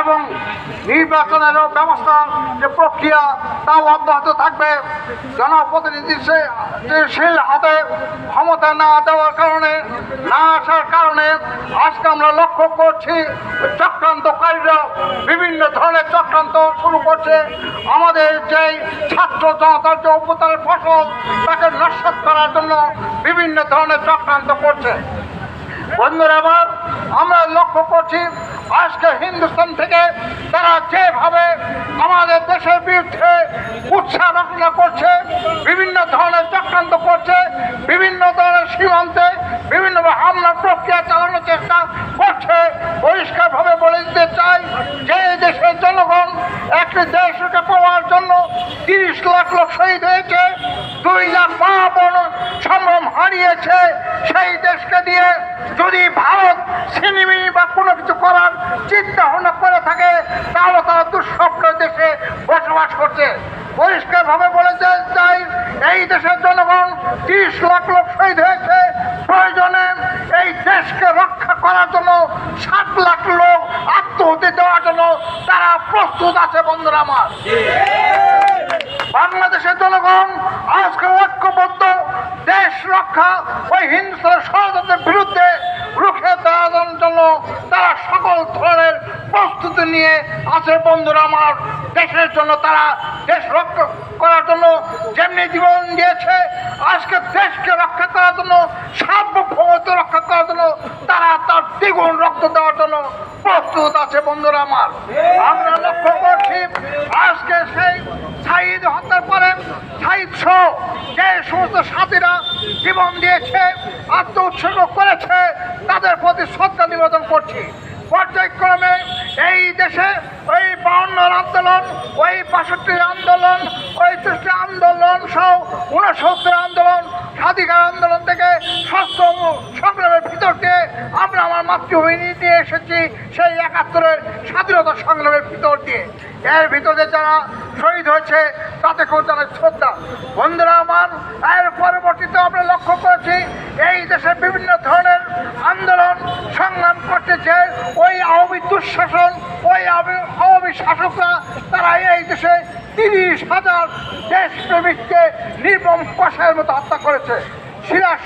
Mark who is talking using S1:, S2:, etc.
S1: এবং নির্বাচনের ব্যবস্থা যে প্রক্রিয়া, তাও অব্যাহত থাকবে। জনপ্রতিনিধিশীল হাতে ক্ষমতা না দেওয়ার কারণে, না আসার কারণে আজকে আমরা লক্ষ্য করছি চক্রান্তকারীরা বিভিন্ন ধরনের চক্রান্ত শুরু করছে। আমাদের যেই ছাত্র জনতার যে অভ্যুত্থানের ফসল, তাকে নস্বাত করার জন্য বিভিন্ন ধরনের চক্রান্ত করছে। বন্ধুরা আমার আমরা লক্ষ্য করছি আজকে হিন্দুস্তান থেকে তারা যেভাবে আমাদের দেশের বিরুদ্ধে উৎসাহ রচনা করছে, বিভিন্ন ধরনের চক্রান্ত করছে, বিভিন্ন ধরনের সীমান্তে বিভিন্ন হামলার প্রক্রিয়া চালানোর চেষ্টা করছে, পরিষ্কারভাবে বলে দিতে চাই যে দেশের জনগণ একটি দেশকে পাওয়ার জন্য তিরিশ লাখ লোক শহীদ হয়েছে, দুই লাখ মা বোন সম্ভ্রম হারিয়েছে, সেই দেশকে দিয়ে যদি ভারত সিনেমিনি বা কোনো কিছু করার করছে। পরিষ্কারভাবে বলে যে- চাই এই দেশের জনগণ তিরিশ লাখ লোক শহীদ হয়েছে। প্রয়োজনে এই দেশকে রক্ষা করার জন্য সাত লাখ লোক আত্মহত্যা দেওয়ার জন্য তারা প্রস্তুত আছে, বন্ধুরা আমার। বাংলাদেশের জনগণ আজকে ঐক্যবদ্ধ, দেশ রক্ষা ওই হিংসার ষড়যন্ত্রের বিরুদ্ধে রুখে দাঁড়ানোর জন্য তারা সকল ধরনের প্রস্তুতি নিয়ে আছে, বন্ধুরা আমার। দেশের জন্য, তারা দেশ রক্ষা করার জন্য যেমনি জীবন দিয়েছে, আজকে দেশকে রক্ষা করার জন্য, সার্বভৌমত্ব রক্ষা করার জন্য, তারা তার দ্বিগুণ রক্ত দেওয়ার জন্য প্রস্তুত আছে, বন্ধুরা আমার। আমরা লক্ষ্য করছি, আজকে সেই সাইদ হত্যার পরে সাইদ সহ যে সমস্ত সাথীরা জীবন দিয়েছে আত্ম উৎসর্গ করেছে, তাদের প্রতি শ্রদ্ধা নিবেদন করছি। পর্যায়ক্রমে এই দেশে ওই বাউন্নর আন্দোলন ওই বাষট্টির আন্দোলন তেষট্টি আন্দোলন সহ উনসত্তর আন্দোলন, স্বাধিকার আন্দোলন থেকে স্বাস্থ্য সংগ্রামের ভিতর দিয়ে আমরা আমার মাতৃভূমি নিয়ে এসেছি সেই একাত্তরের স্বাধীনতা সংগ্রামের ভিতর দিয়ে। এর ভিতরে যারা শহীদ হয়েছে তাদেরকেও জানাই শ্রদ্ধা। বন্ধুরা আমার, এর পরবর্তীতে আমরা লক্ষ্য করেছি, এই দেশে বিভিন্ন ধরনের আন্দোলন সংগ্রাম করতেছে ওই আওয়ামী দুঃশাসন, ওই আওয়ামী শাসকরা তারা এই দেশে তিরিশ হাজার দেশপ্রেমিককে নির্মম কষায়ের মতো হত্যা করেছে। সিরাজ